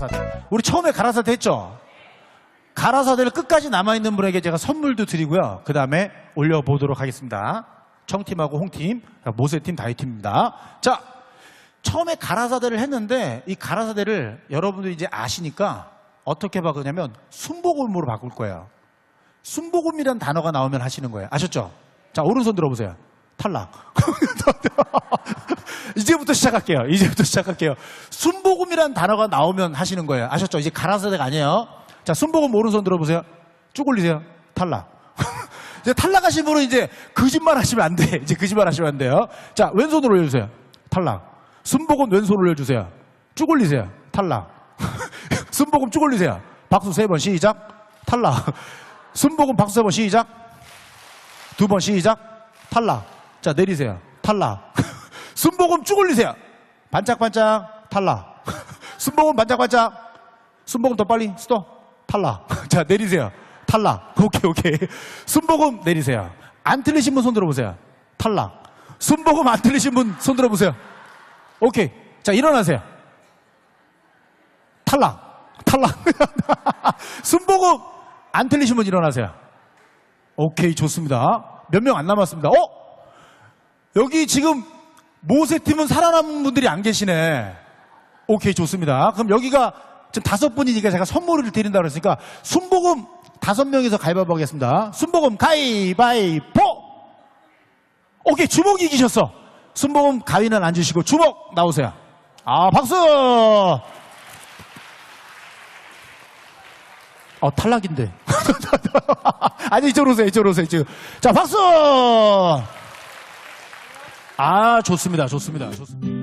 가라사대. 우리 처음에 가라사대 했죠? 가라사대를 끝까지 남아있는 분에게 제가 선물도 드리고요. 그 다음에 올려보도록 하겠습니다. 청팀하고 홍팀, 모세팀, 다이팀입니다. 자, 처음에 가라사대를 했는데 이 가라사대를 여러분들이 이제 아시니까 어떻게 바꾸냐면 순복음으로 바꿀 거예요. 순복음이란 단어가 나오면 하시는 거예요. 아셨죠? 자, 오른손 들어보세요. 탈락. 이제부터 시작할게요. 이제부터 시작할게요. 순복음이란 단어가 나오면 하시는 거예요. 아셨죠? 이제 가라사대가 아니에요. 자, 순복음 오른손 들어보세요. 쭉 올리세요. 탈락. 이제 탈락하신 분은 이제 거짓말 하시면 안 돼. 이제 거짓말 하시면 안 돼요. 자, 왼손으로 올려주세요. 탈락. 순복음 왼손 올려주세요. 쭉 올리세요. 탈락. 순복음 쭉 올리세요. 박수 세 번 시작. 탈락. 순복음 박수 세 번 시작. 두 번 시작. 탈락. 자, 내리세요. 탈락. 순복음 쭉 올리세요. 반짝반짝. 탈락. 순복음 반짝반짝. 순복음 더 빨리. 스톱. 탈락. 자, 내리세요. 탈락. 오케이, 오케이. 순복음 내리세요. 안 틀리신 분 손 들어보세요. 탈락. 순복음 안 틀리신 분 손 들어보세요. 오케이. 자, 일어나세요. 탈락. 탈락. 순복음 안 틀리신 분 일어나세요. 오케이, 좋습니다. 몇 명 안 남았습니다. 어? 여기 지금 모세 팀은 살아남은 분들이 안 계시네. 오케이, 좋습니다. 그럼 여기가 지금 다섯 분이니까 제가 선물을 드린다고 그랬으니까 순복음 다섯 명이서 가위바위보 하겠습니다. 순복음 가위바위보! 오케이, 주먹 이기셨어. 순복음 가위는 안 주시고 주먹 나오세요. 아, 박수! 어, 탈락인데. 아니, 이쪽으로 오세요, 이쪽으로 오세요, 지금. 자, 박수! 아, 좋습니다, 좋습니다, 좋습니다.